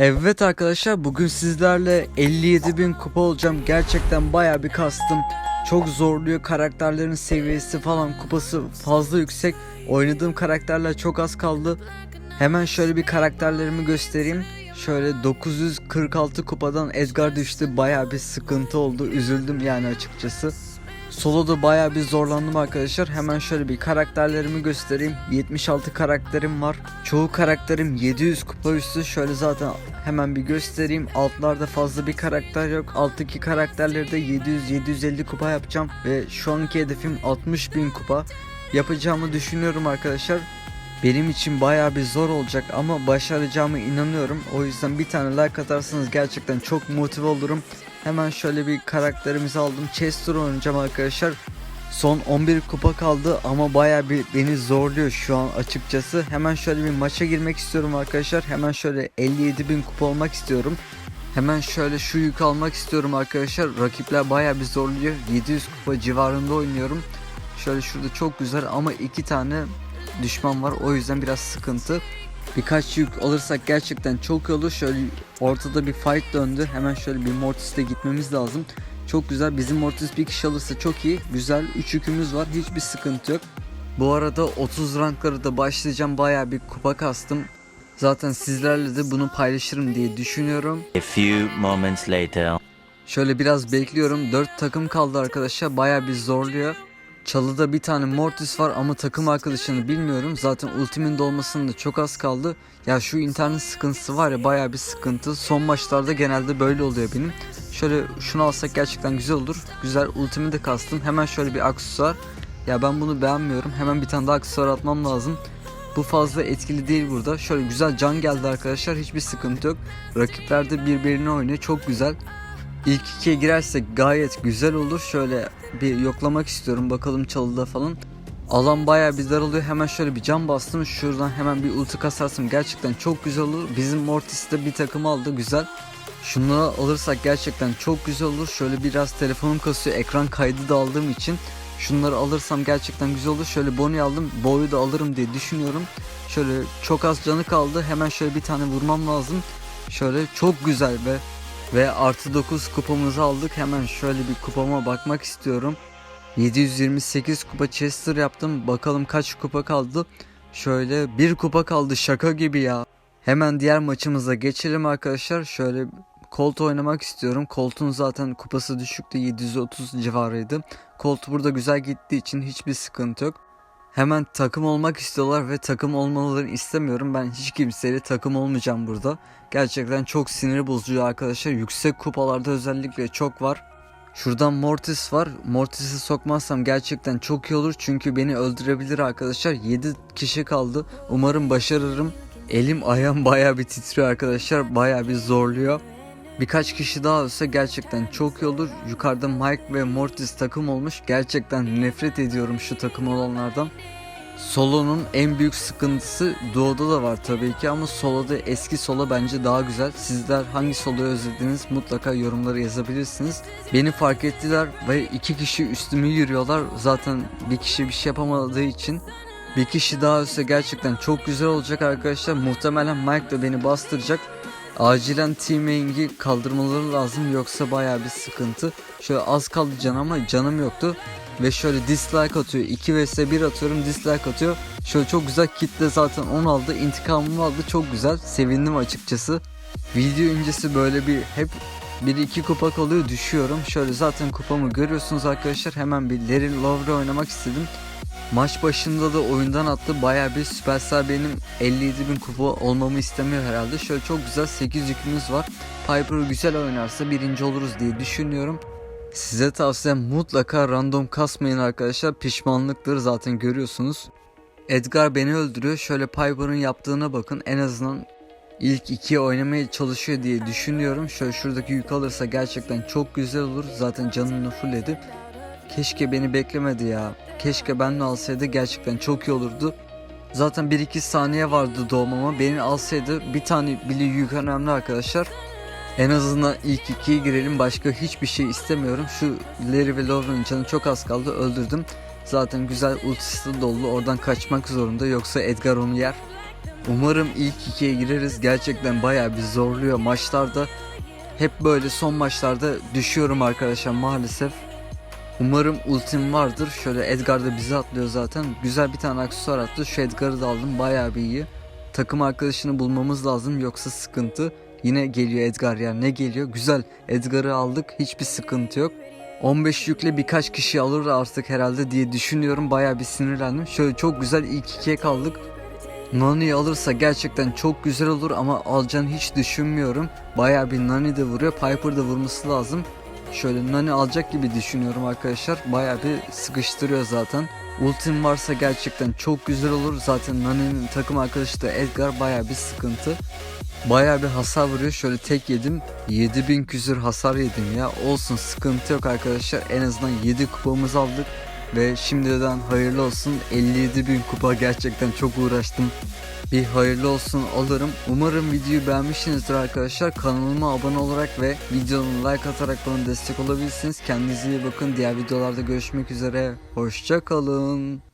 Evet arkadaşlar bugün sizlerle 57.000 kupa olacağım. Gerçekten baya bir kastım. Çok zorluyor karakterlerin seviyesi falan kupası fazla yüksek. Oynadığım karakterler çok az kaldı. Hemen şöyle bir karakterlerimi göstereyim. Şöyle 946 kupadan Edgar düştü. Baya bir sıkıntı oldu. Üzüldüm yani açıkçası. Solo'da baya bir zorlandım arkadaşlar. Hemen şöyle bir karakterlerimi göstereyim. 76 karakterim var. Çoğu karakterim 700 kupa üstü. Şöyle zaten hemen bir göstereyim. Altlarda fazla bir karakter yok. Alttaki karakterleri de 700-750 kupa yapacağım. Ve şu anki hedefim 60 bin kupa. Yapacağımı düşünüyorum arkadaşlar. Benim için baya bir zor olacak ama başaracağımı inanıyorum. O yüzden bir tane like atarsanız gerçekten çok motive olurum. Hemen şöyle bir karakterimizi aldım. Chester oynayacağım arkadaşlar. Son 11 kupa kaldı ama baya bir beni zorluyor şu an açıkçası. Hemen şöyle bir maça girmek istiyorum arkadaşlar. Hemen şöyle 57 bin kupa olmak istiyorum. Hemen şöyle şu yük almak istiyorum arkadaşlar. Rakipler baya bir zorluyor. 700 kupa civarında oynuyorum. Şöyle şurada çok güzel ama iki tane düşman var. O yüzden biraz sıkıntı. Birkaç yük alırsak gerçekten çok iyi olur. Şöyle ortada bir fight döndü. Hemen şöyle bir Mortis'te gitmemiz lazım. Çok güzel. Bizim Mortis bir kişi alırsa çok iyi. Güzel. 3 yükümüz var. Hiçbir sıkıntı yok. Bu arada 30 rankları da başlayacağım. Bayağı bir kupa kastım. Zaten sizlerle de bunu paylaşırım diye düşünüyorum. A few moments later. Şöyle biraz bekliyorum. 4 takım kaldı arkadaşlar. Bayağı bir zorluyor. Çalıda bir tane Mortis var ama takım arkadaşını bilmiyorum. Zaten ultimin dolmasında çok az kaldı. Ya şu internet sıkıntısı var ya bayağı bir sıkıntı. Son maçlarda genelde böyle oluyor benim. Şöyle şunu alsak gerçekten güzel olur. Güzel ultimi de kastım. Hemen şöyle bir aksesuar. Ya ben bunu beğenmiyorum. Hemen bir tane daha aksesuar atmam lazım. Bu fazla etkili değil burada. Şöyle güzel can geldi arkadaşlar. Hiçbir sıkıntı yok. Rakipler de birbirini oynuyor. Çok güzel. İlk ikiye girersek gayet güzel olur. Şöyle bir yoklamak istiyorum. Bakalım çalıda falan. Alan bayağı bir daralıyor. Hemen şöyle bir cam bastım. Şuradan hemen bir ulti kasarsam gerçekten çok güzel olur. Bizim Mortis de bir takım aldı. Güzel. Şunları alırsak gerçekten çok güzel olur. Şöyle biraz telefonum kasıyor. Ekran kaydı da aldığım için. Şunları alırsam gerçekten güzel olur. Şöyle Bonnie aldım. Boyu da alırım diye düşünüyorum. Şöyle çok az canı kaldı. Hemen şöyle bir tane vurmam lazım. Şöyle çok güzel ve ve artı 9 kupamızı aldık. Hemen şöyle bir kupama bakmak istiyorum. 728 kupa Chester yaptım. Bakalım kaç kupa kaldı. Şöyle bir kupa kaldı şaka gibi ya. Hemen diğer maçımıza geçelim arkadaşlar. Şöyle Colt oynamak istiyorum. Colt'un zaten kupası düşüktü. 730 civarıydı. Colt burada güzel gittiği için hiçbir sıkıntı yok. Hemen takım olmak istiyorlar ve takım olmalarını istemiyorum. Ben hiç kimseyle takım olmayacağım burada. Gerçekten çok sinir bozucu arkadaşlar. Yüksek kupalarda özellikle çok var. Şuradan Mortis var. Mortis'i sokmazsam gerçekten çok iyi olur. Çünkü beni öldürebilir arkadaşlar. 7 kişi kaldı. Umarım başarırım. Elim ayağım baya bir titriyor arkadaşlar. Baya bir zorluyor. Birkaç kişi daha olsa gerçekten çok iyi olur. Yukarıda Mike ve Mortis takım olmuş. Gerçekten nefret ediyorum şu takım olanlardan. Solo'nun en büyük sıkıntısı Duo'da da var tabii ki ama Solo'da eski Solo bence daha güzel. Sizler hangi Solo'yu özlediniz mutlaka yorumlara yazabilirsiniz. Beni fark ettiler ve iki kişi üstümü yürüyorlar. Zaten bir kişi bir şey yapamadığı için bir kişi daha olsa gerçekten çok güzel olacak arkadaşlar. Muhtemelen Mike de beni bastıracak. Acilen T-Main'i kaldırmaları lazım yoksa baya bir sıkıntı. Şöyle az kaldı can ama canım yoktu. Ve şöyle dislike atıyor. 2 vs 1 atıyorum dislike atıyor. Şöyle çok güzel kitle zaten 10 aldı. intikamımı aldı. Çok güzel. Sevindim açıkçası. Video öncesi böyle bir hep 1-2 kupa kalıyor düşüyorum. Şöyle zaten kupamı görüyorsunuz arkadaşlar. Hemen bir Larry Lowry oynamak istedim. Maç başında da oyundan attı. Baya bir Superstar benim 57 bin kupa olmamı istemiyor herhalde. Şöyle çok güzel 8 yükümüz var. Piper güzel oynarsa birinci oluruz diye düşünüyorum. Size tavsiyem mutlaka random kasmayın arkadaşlar. Pişmanlıktır zaten görüyorsunuz. Edgar beni öldürüyor. Şöyle Piper'ın yaptığına bakın. En azından ilk ikiye oynamaya çalışıyor diye düşünüyorum. Şöyle şuradaki yük alırsa gerçekten çok güzel olur. Zaten canını fullledi. Keşke beni beklemedi ya. Keşke benle alsaydı gerçekten çok iyi olurdu. Zaten 1-2 saniye vardı doğmama. Beni alsaydı bir tane bile yük önemli arkadaşlar. En azından ilk ikiye girelim. Başka hiçbir şey istemiyorum. Şu Larry ve Lauren'ın canı çok az kaldı. Öldürdüm. Zaten güzel ultisi dolu. Oradan kaçmak zorunda. Yoksa Edgar onu yer. Umarım ilk ikiye gireriz. Gerçekten bayağı bir zorluyor maçlarda. Hep böyle son maçlarda düşüyorum arkadaşlar maalesef. Umarım ultim vardır. Şöyle Edgar da bizi atlıyor zaten. Güzel bir tane aksesuar attı. Şu Edgar'ı da aldım. Bayağı bir iyi. Takım arkadaşını bulmamız lazım yoksa sıkıntı. Yine geliyor Edgar ya ne geliyor? Güzel. Edgar'ı aldık. Hiçbir sıkıntı yok. 15 yükle birkaç kişi alır artık herhalde diye düşünüyorum. Bayağı bir sinirlendim. Şöyle çok güzel ilk ikiye kaldık. Nani'yi alırsa gerçekten çok güzel olur ama alacağını hiç düşünmüyorum. Bayağı bir Nani de vuruyor. Piper da vurması lazım. Şöyle Nani alacak gibi düşünüyorum arkadaşlar. Bayağı bir sıkıştırıyor zaten. Ultim varsa gerçekten çok güzel olur. Zaten Nani'nin takım arkadaşı da Edgar bayağı bir sıkıntı. Bayağı bir hasar vuruyor. Şöyle tek yedim. 7000 küsür hasar yedim ya. Olsun sıkıntı yok arkadaşlar. En azından 7 kupamızı aldık. Ve şimdiden hayırlı olsun 57 bin kupa gerçekten çok uğraştım. Bir hayırlı olsun alırım. Umarım videoyu beğenmişsinizdir arkadaşlar. Kanalıma abone olarak ve videomu like atarak bana destek olabilirsiniz. Kendinize iyi bakın. Diğer videolarda görüşmek üzere. Hoşça kalın.